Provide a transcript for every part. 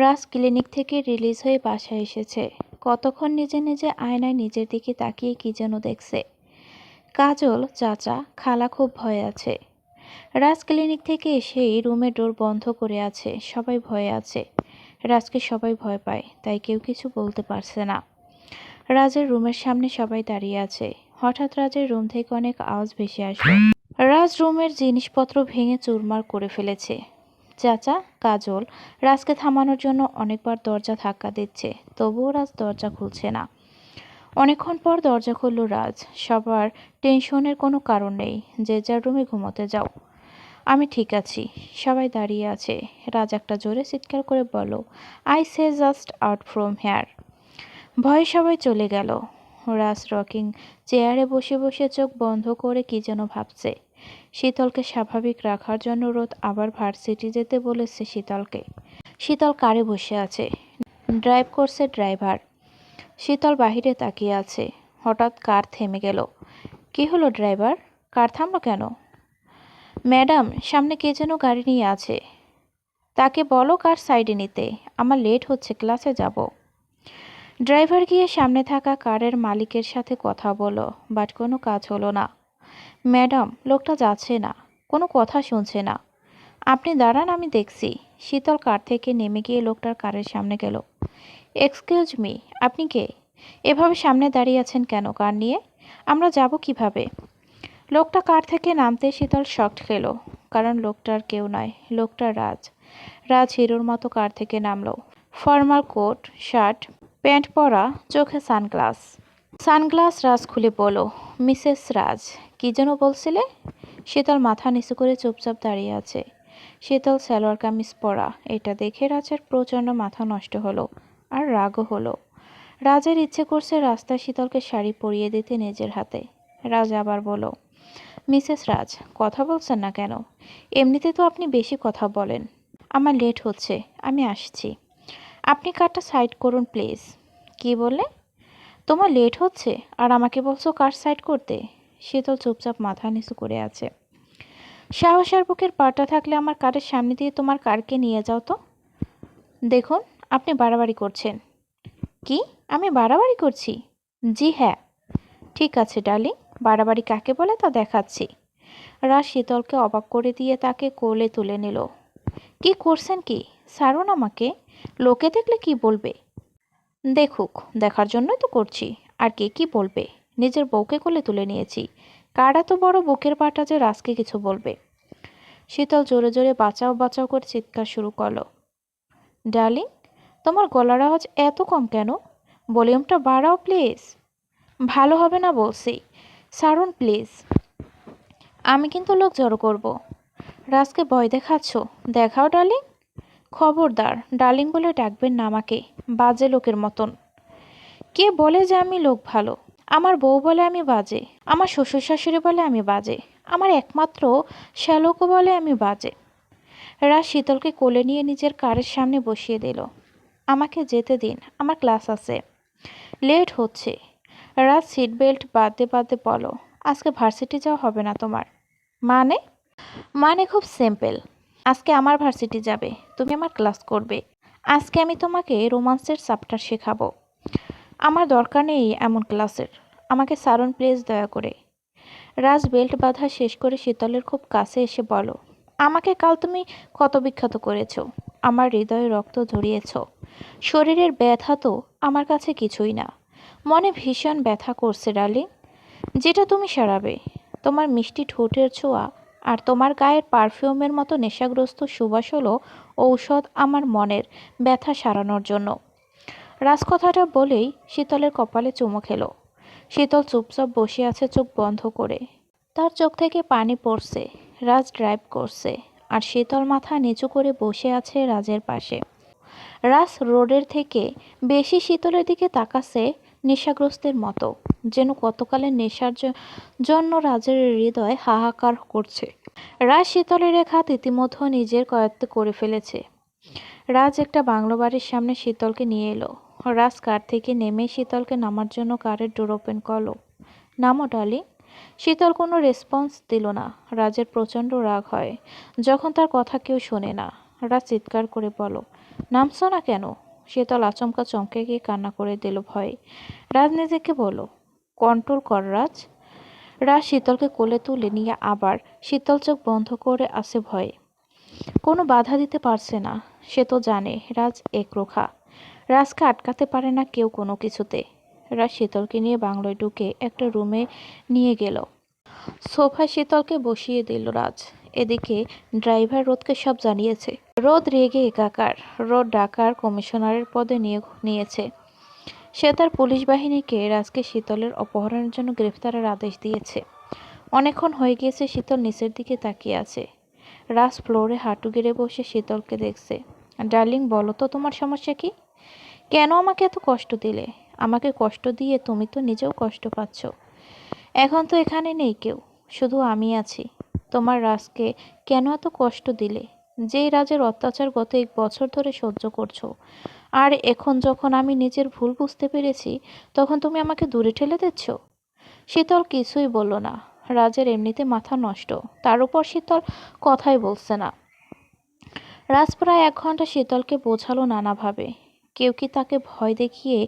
রাজ clinic থেকে release হয়ে বাসায় এসেছে। কতক্ষণ নিজে নিজে আয়নায় নিজের দিকে তাকিয়ে কি যেন দেখছে। কাজল, চাচা, খালা খুব ভয়ে আছে। রাজ ক্লিনিক থেকে এসেই রুমে ডোর বন্ধ করে আছে। সবাই ভয়ে আছে। রাজকে সবাই ভয় পায়, তাই কেউ কিছু বলতে পারছে না। রাজের রুমের সামনে সবাই দাঁড়িয়ে আছে। হঠাৎ রাজের রুম থেকে অনেক আওয়াজ ভেসে আসলো। রাজ রুমের জিনিসপত্র ভেঙে চুরমার করে ফেলেছে। চাচা, কাজল রাজকে থামানোর জন্য অনেকবার দরজা ধাক্কা দিচ্ছে, তবুও রাজ দরজা খুলছে না। অনেকক্ষণ পর দরজা খুলল রাজ। সবার টেনশনের কোনো কারণ নেই, যে যার রুমে ঘুমোতে যাও। আমি ঠিক আছি, সবাই দাঁড়িয়ে আছে। রাজ একটা জোরে চিৎকার করে বলো I say just out from here ভয়ে সবাই চলে গেল। রাজ রকিং চেয়ারে বসে বসে চোখ বন্ধ করে কি যেন ভাবছে। শীতলকে স্বাভাবিক রাখার জন্য রোদ আবার ভার্সিটি যেতে বলেছে শীতলকে। শীতল কারে বসে আছে? ড্রাইভ করছে ড্রাইভার। শীতল বাহিরে তাকিয়ে আছে। হঠাৎ কার থেমে গেল। কি হলো ড্রাইভার? কার থামলো কেন? ম্যাডাম, সামনে কে যেন গাড়ি নিয়ে আছে। তাকে বলো কার সাইডে নিতে। আমার লেট হচ্ছে, ক্লাসে যাব। ড্রাইভার গিয়ে সামনে থাকা কারের মালিকের সাথে কথা বলো, বাট কোনো কাজ হলো না। ম্যাডাম, লোকটা যাচ্ছে না। কোনো কথা শুনছে না। আপনি দাঁড়ান, আমি দেখছি। শীতল কার থেকে নেমে গিয়ে লোকটার কারের সামনে গেল। এক্সকিউজ মি, আপনি কে? এভাবে সামনে দাঁড়িয়ে আছেন কেন কার নিয়ে? আমরা যাব কীভাবে? লোকটা কার থেকে নামতে শীতল শক্ট খেলো কারণ লোকটার কেউ নয়, লোকটা রাজ। রাজ হিরোর মতো কার থেকে নামলো? ফর্মাল কোট, শার্ট, প্যান্ট পরা, চোখে সানগ্লাস। সানগ্লাস রাজ খুলে বলো মিসেস রাজ কী যেন বলছিলে? শীতল মাথা নিচু করে চুপচাপ দাঁড়িয়ে আছে। শীতল সালোয়ার কামিজ পরা। এটা দেখে রাজের প্রচণ্ড মাথা নষ্ট হলো আর রাগও হলো। রাজের ইচ্ছে করছে রাস্তায় শীতলকে শাড়ি পরিয়ে দিতে নিজের হাতে। রাজ আবার বলো মিসেস রাজ, কথা বলছেন না কেন? এমনিতে তো আপনি বেশি কথা বলেন। আমার লেট হচ্ছে, আমি আসছি। আপনি কারটা সাইড করুন প্লিজ। কি বললে? তোমার লেট হচ্ছে, আর আমাকে বলছো কার সাইড করতে? শীতল চুপচাপ মাথা নিচু করে আছে। সাহসের বুকের পাটা থাকলে আমার কারের সামনে দিয়ে তোমার কারকে নিয়ে যাও তো। দেখুন, আপনি বাড়াবাড়ি করছেন। কি? আমি বাড়াবাড়ি করছি? জি হ্যাঁ। ঠিক আছে, ডার্লিং। বাড়াবাড়ি কাকে বলে তা দেখাচ্ছি। রাজ শীতলকে অবাক করে দিয়ে তাকে কোলে তুলে নিল। কি করছেন কি? ছাড়ুন আমাকে। লোকে দেখলে কি বলবে? দেখুক, দেখার জন্যই তো করছি। আর কে কি বলবে? নিজের বউকে কোলে তুলে নিয়েছি। কারা এত বড় বুকের পাটা যে রাজকে কিছু বলবে? শীতল জোরে জোরে বাঁচাও বাঁচাও করে চিৎকার শুরু করল। ডার্লিং, তোমার গলার আওয়াজ এত কম কেন? ভলিউমটা বাড়াও প্লিজ। ভালো হবে না বলছি। সারুন প্লিজ। আমি কিন্তু লোক জড়ো করব। রাজকে ভয় দেখাচ্ছ? দেখাও ডার্লিং। খবরদার, ডার্লিং বলে ডাকবেন না আমাকে, বাজে লোকের মতন। কে বলে যে আমি লোক ভালো? আমার বউ বলে আমি বাজে, আমার শ্বশুর শাশুড়ি বলে আমি বাজে, আমার একমাত্র শ্যালকও বলে আমি বাজে। রাজ শীতলকে কোলে নিয়ে নিজের কারের সামনে বসিয়ে দিল। আমাকে যেতে দিন, আমার ক্লাস আছে। লেট হচ্ছে। রাজ সিট বেল্ট বাঁধতে বাঁধতে বলো আজকে ভার্সিটি যাওয়া হবে না তোমার। মানে? মানে খুব সিম্পল। আজকে আমার ভার্সিটি যাবে, তুমি আমার ক্লাস করবে। আজকে আমি তোমাকে রোমান্সের চ্যাপ্টার শেখাবো। আমার দরকার নেই এমন ক্লাসের। আমাকে সারণ প্লেস দয়া করে। রাজ বেল্ট বাঁধা শেষ করে শীতলের খুব কাছে এসে বলো, আমাকে কাল তুমি কত বিখ্যাত করেছ? আমার হৃদয়ে রক্ত ঝরিয়েছ শরীরের ব্যথা তো আমার কাছে কিছুই না। মনে ভীষণ ব্যথা করছে ডার্লিং। যেটা তুমি সারাবে। তোমার মিষ্টি ঠোঁটের ছোঁয়া আর তোমার গায়ের পারফিউমের মতো নেশাগ্রস্ত সুবাস হলো ঔষধ আমার মনের ব্যথা সারানোর জন্য। রাজকথাটা বলেই শীতলের কপালে চুমো খেলো। শীতল চুপচাপ বসে আছে চোখ বন্ধ করে। তার চোখ থেকে পানি পড়ছে, রাজ ড্রাইভ করছে, আর শীতল মাথা নিচু করে বসে আছে রাজের পাশে। রাজ রোডের থেকে বেশি শীতলের দিকে তাকাছে নেশাগ্রস্তের মতো, যেন কতকালের নেশার জন্য রাজের হৃদয় হাহাকার করছে। রাজ শীতলের হাত ইতিমধ্যে নিজের কয়ত্তে করে ফেলেছে। রাজ একটা বাংলো বাড়ির সামনে শীতলকে নিয়ে এলো। রাজ কার থেকে নেমে শীতলকে নামার জন্য কারের ডোর ওপেন করল। নামো, ডার্লিং। শীতল কোনো রেসপন্স দিল না। রাজের প্রচণ্ড রাগ হয়। যখন তার কথা কেউ শোনে না, রাজ চিৎকার করে বলো, নামছো না কেন? শীতল আচমকা চমকে গিয়ে কান্না করে দিল ভয়ে। রাজ নিজেকে বলো কন্ট্রোল কর, রাজ। রাজ শীতলকে কোলে তুলে নিয়ে আবার শীতল চোখ বন্ধ করে আসে ভয়ে। কোনো বাধা দিতে পারছে না। সে তো জানে, রাজ একরোখা রাজকে আটকাতে পারে না কেউ কোনো কিছুতে। রাজ শীতলকে নিয়ে বাংলোয় ঢুকে একটা রুমে নিয়ে গেল। সোফায় শীতলকে বসিয়ে দিল রাজ। এদিকে ড্রাইভার রোদকে সব জানিয়েছে। রোদ রেগে একাকার। রোদ ডাকার কমিশনারের পদে নিয়োগ নিয়েছে। সে তার পুলিশ বাহিনীকে রাজকে শীতলের অপহরণের জন্য গ্রেফতারের আদেশ দিয়েছে। অনেকক্ষণ হয়ে গিয়েছে, শীতল নিচের দিকে তাকিয়ে আছে। রাজ ফ্লোরে হাঁটু গেড়ে বসে শীতলকে দেখছে। ডার্লিং, বলো তো তোমার সমস্যা কি? কেন আমাকে এত কষ্ট দিলে? আমাকে কষ্ট দিয়ে তুমি তো নিজেও কষ্ট পাচ্ছ। এখন তো এখানে নেই কেউ, শুধু আমি আছি। তোমার রাজকে কেন এত কষ্ট দিলে? যেই রাজের অত্যাচার গত এক বছর ধরে সহ্য করছ। আর এখন যখন আমি নিজের ভুল বুঝতে পেরেছি, তখন তুমি আমাকে দূরে ঠেলে দিচ্ছ? শীতল কিছুই বলল না। রাজের এমনিতে মাথা নষ্ট। তার উপর শীতল কথাই বলছে না। রাজ প্রায় এক ঘণ্টা শীতলকে বোঝালো নানাভাবে। কেউ কি তাকে ভয় দেখিয়ে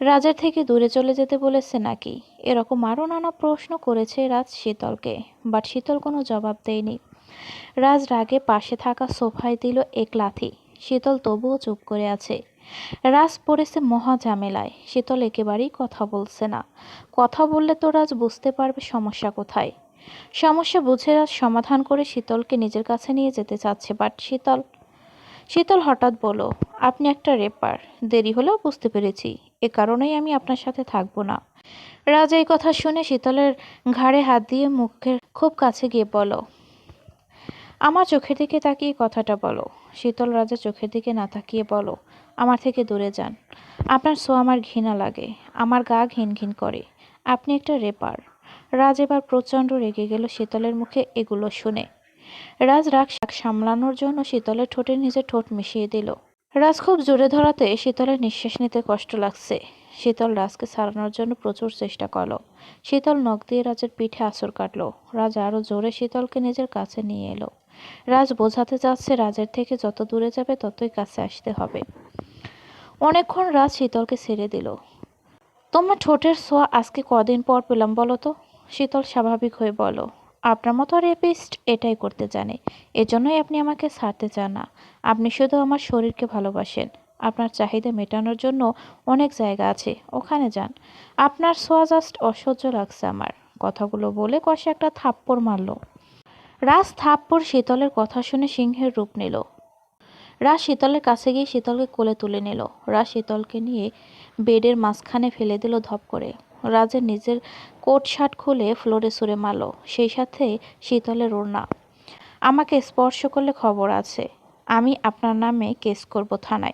রাজার থেকে দূরে চলে যেতে বলেছে নাকি? এরকম আরও নানা প্রশ্ন করেছে রাজ শীতলকে বাট শীতল কোনো জবাব দেয়নি। রাজ রাগে পাশে থাকা সোফায় দিল এক লাথি। শীতল তবুও চুপ করে আছে। রাজ পড়েছে মহা ঝামেলায়। শীতল একেবারেই কথা বলছে না। কথা বললে তো রাজ বুঝতে পারবে সমস্যা কোথায়। সমস্যা বুঝে রাজ সমাধান করে শীতলকে নিজের কাছে নিয়ে যেতে চাচ্ছে বাট শীতল শীতল হঠাৎ বলো আপনি একটা রেপার দেরি হলেও বুঝতে পেরেছি। এ কারণেই আমি আপনার সাথে থাকব না। রাজা এই কথা শুনে শীতলের ঘাড়ে হাত দিয়ে মুখের খুব কাছে গিয়ে বলো আমার চোখের দিকে তাকিয়ে কথাটা বলো। শীতল রাজা চোখের দিকে না তাকিয়ে বলো আমার থেকে দূরে যান। আপনার সো আমার ঘৃণা লাগে। আমার গা ঘিন ঘিন করে। আপনি একটা রেপার রাজ এবার প্রচণ্ড রেগে গেল শীতলের মুখে এগুলো শুনে। রাজ রাগ সামলানোর জন্য শীতলের ঠোঁটে নিজের ঠোঁট মিশিয়ে দিল। রাজ খুব জোরে ধরাতে শীতলের নিঃশ্বাস নিতে কষ্ট লাগছে। শীতল রাজকে সারানোর জন্য প্রচুর চেষ্টা করল। শীতল নখ দিয়ে রাজের পিঠে আসর কাটলো। রাজ আরও জোরে শীতলকে নিজের কাছে নিয়ে এলো। রাজ বোঝাতে চাচ্ছে রাজের থেকে যত দূরে যাবে ততই কাছে আসতে হবে। অনেকক্ষণ রাজ শীতলকে ছেড়ে দিল। তোমার ঠোঁটের ছোঁয়া আজকে কদিন পর পেলাম বলো তো? শীতল স্বাভাবিক হয়ে বলো আপনার মতো রেপিস্ট এটাই করতে জানে। এজন্যই আপনি আমাকে ছাড়তে চান না। আপনি শুধু আমার শরীরকে ভালোবাসেন। আপনার চাহিদা মেটানোর জন্য অনেক জায়গা আছে। ওখানে যান। আপনার সোয়া জাস্ট অসহ্য লাগছে আমার। কথাগুলো বলে কষে একটা থাপ্পড় মারল। রাজ থাপ্পড় শীতলের কথা শুনে সিংহের রূপ নিল। রাজ শীতলের কাছে গিয়ে শীতলকে কোলে তুলে নিল। রাজ শীতলকে নিয়ে বেডের মাঝখানে ফেলে দিল ধপ করে। রাজের নিজের কোট শার্ট খুলে ফ্লোরে সুরে মারল, সেই সাথে শীতলের ওড়না। আমাকে স্পর্শ করলে খবর আছে। আমি আপনার নামে কেস করব থানায়।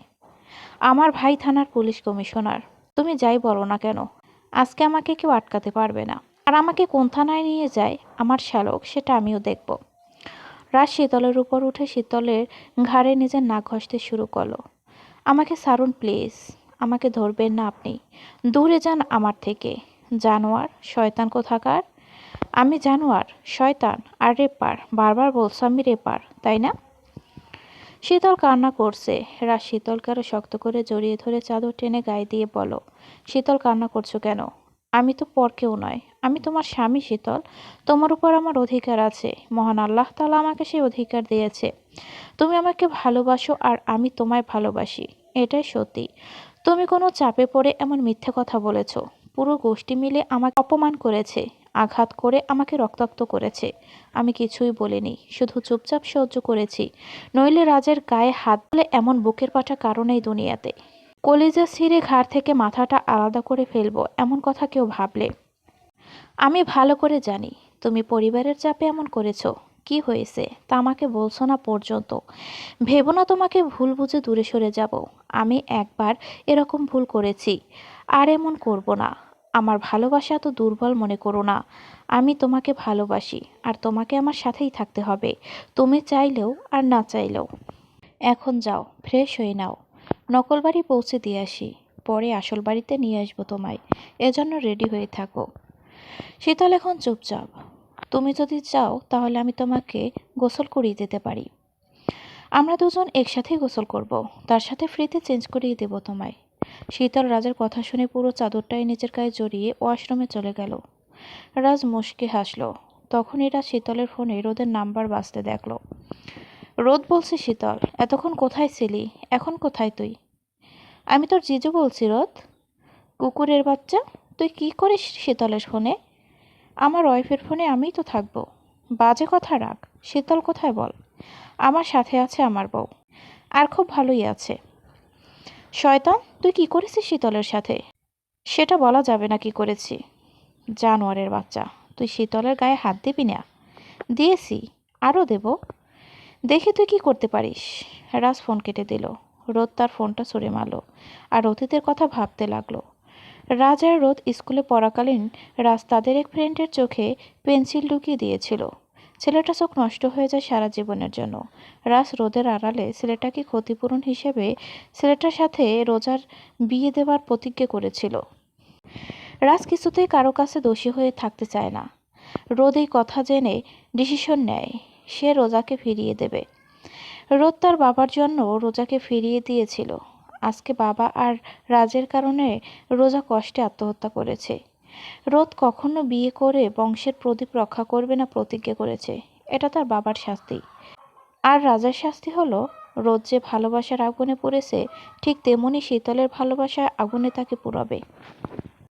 আমার ভাই থানার পুলিশ কমিশনার। তুমি যাই বলো না কেন? আজকে আমাকে কেউ আটকাতে পারবে না। আর আমাকে কোন থানায় নিয়ে যায়? আমার শ্যালক, সেটা আমিও দেখব। রাজ শীতলের উপর উঠে শীতলের ঘাড়ে নিজের নাক ঘষতে শুরু করল। আমাকে সারুন, প্লিজ। আমাকে ধরবেন না আপনি। দূরে যান আমার থেকে। জানোয়ার, শয়তান কোথাকার? আমি জানোয়ার, শয়তান, আর রেপার বারবার বলছো আমি রেপার তাই না? শীতল কান্না করছে। রাজ শীতলকে আরও শক্ত করে জড়িয়ে ধরে চাদর টেনে গায়ে দিয়ে বলো, শীতল, কান্না করছ কেন? আমি তো পর কেউ নয়। আমি তোমার স্বামী শীতল। তোমার উপর আমার অধিকার আছে। মহান আল্লাহ তালা আমাকে সেই অধিকার দিয়েছে। তুমি আমাকে ভালোবাসো আর আমি তোমায় ভালোবাসি। এটাই সত্যি। তুমি কোনো চাপে পড়ে এমন মিথ্যে কথা বলেছ। পুরো গোষ্ঠী মিলে আমাকে অপমান করেছে, আঘাত করে আমাকে রক্তাক্ত করেছে। আমি কিছুই বলিনি, শুধু চুপচাপ সহ্য করেছি। নইলে রাজের গায়ে হাত বলে এমন বুকের পাঠা কারণেই দুনিয়াতে। কলিজা ছিঁড়ে ঘাড় থেকে মাথাটা আলাদা করে ফেলব, এমন কথা কেউ ভাবলে। আমি ভালো করে জানি, তুমি পরিবারের চাপে এমন করেছ। কি হয়েছে তা আমাকে বলছো না পর্যন্ত। ভেবো না তোমাকে ভুল বুঝে দূরে সরে যাব। আমি একবার এরকম ভুল করেছি। আর এমন করব না। আমার ভালোবাসা তো দুর্বল মনে করো না। আমি তোমাকে ভালোবাসি, আর তোমাকে আমার সাথেই থাকতে হবে। তুমি চাইলেও আর না চাইলেও। এখন যাও, ফ্রেশ হয়ে নাও। নকল বাড়ি পৌঁছে দিয়ে আসি। পরে আসল বাড়িতে নিয়ে আসব তোমায়। এজন্য রেডি হয়ে থাকো। শীতল এখন চুপচাপ। তুমি যদি চাও, তাহলে আমি তোমাকে গোসল করিয়ে দিতে পারি। আমরা দুজন একসাথেই গোসল করব। তার সাথে ফ্রিতে চেঞ্জ করিয়ে দেব তোমায়। শীতল রাজার কথা শুনে পুরো চাদরটাই নিজের গায়ে জড়িয়ে ওয়াশরুমে চলে গেল। রাজ মুশকে হাসলো। তখন এরা শীতলের ফোনে রোদের নাম্বার বাঁচতে দেখল। রোদ বলছে, শীতল, এতক্ষণ কোথায় ছিলি? এখন কোথায় তুই? আমি তোর জিজু বলছি, রোদ। কুকুরের বাচ্চা? তুই কি করিস শীতলের ফোনে? আমার ওয়াইফের ফোনে আমিই তো থাকব। বাজে কথা রাখ শীতল কোথায় বল? আমার সাথে আছে আমার বউ। আর খুব ভালোই আছে। শয়তান, তুই কি করেছিস শীতলের সাথে? সেটা বলা যাবে না কি করেছি। জানোয়ারের বাচ্চা, তুই শীতলের গায়ে হাত দিবি না। দিয়েছি, আরও দেব। দেখি তুই কি করতে পারিস। রাজ ফোন কেটে দিল। রোদ তার ফোনটা সরে মারল। আর অতীতের কথা ভাবতে লাগল। রাজ আর রোদ স্কুলে পড়াকালীন রাজ তাদের এক ফ্রেন্ডের চোখে পেন্সিল ঢুকিয়ে দিয়েছিল। ছেলেটা চোখ নষ্ট হয়ে যায় সারা জীবনের জন্য। রাজ রোদের আড়ালে ছেলেটাকে ক্ষতিপূরণ হিসেবে ছেলেটার সাথে রোজার বিয়ে দেওয়ার প্রতিজ্ঞা করেছিল। রাজ কিছুতেই কারও কাছে দোষী হয়ে থাকতে চায় না। রোদ এই কথা জেনে ডিসিশন নেয়, সে রোজাকে ফিরিয়ে দেবে। রোদ তার বাবার জন্য রোজাকে ফিরিয়ে দিয়েছিল। আজকে বাবা আর রাজের কারণে রোজা কষ্টে আত্মহত্যা করেছে। রোদ কখনো বিয়ে করে বংশের প্রদীপ রক্ষা করবে না প্রতিজ্ঞা করেছে। এটা তার বাবার শাস্তি। আর রাজার শাস্তি হলো, রোদ যে ভালোবাসার আগুনে পড়েছে, ঠিক তেমনি শীতলের ভালোবাসার আগুনে তাকে পুরাবে।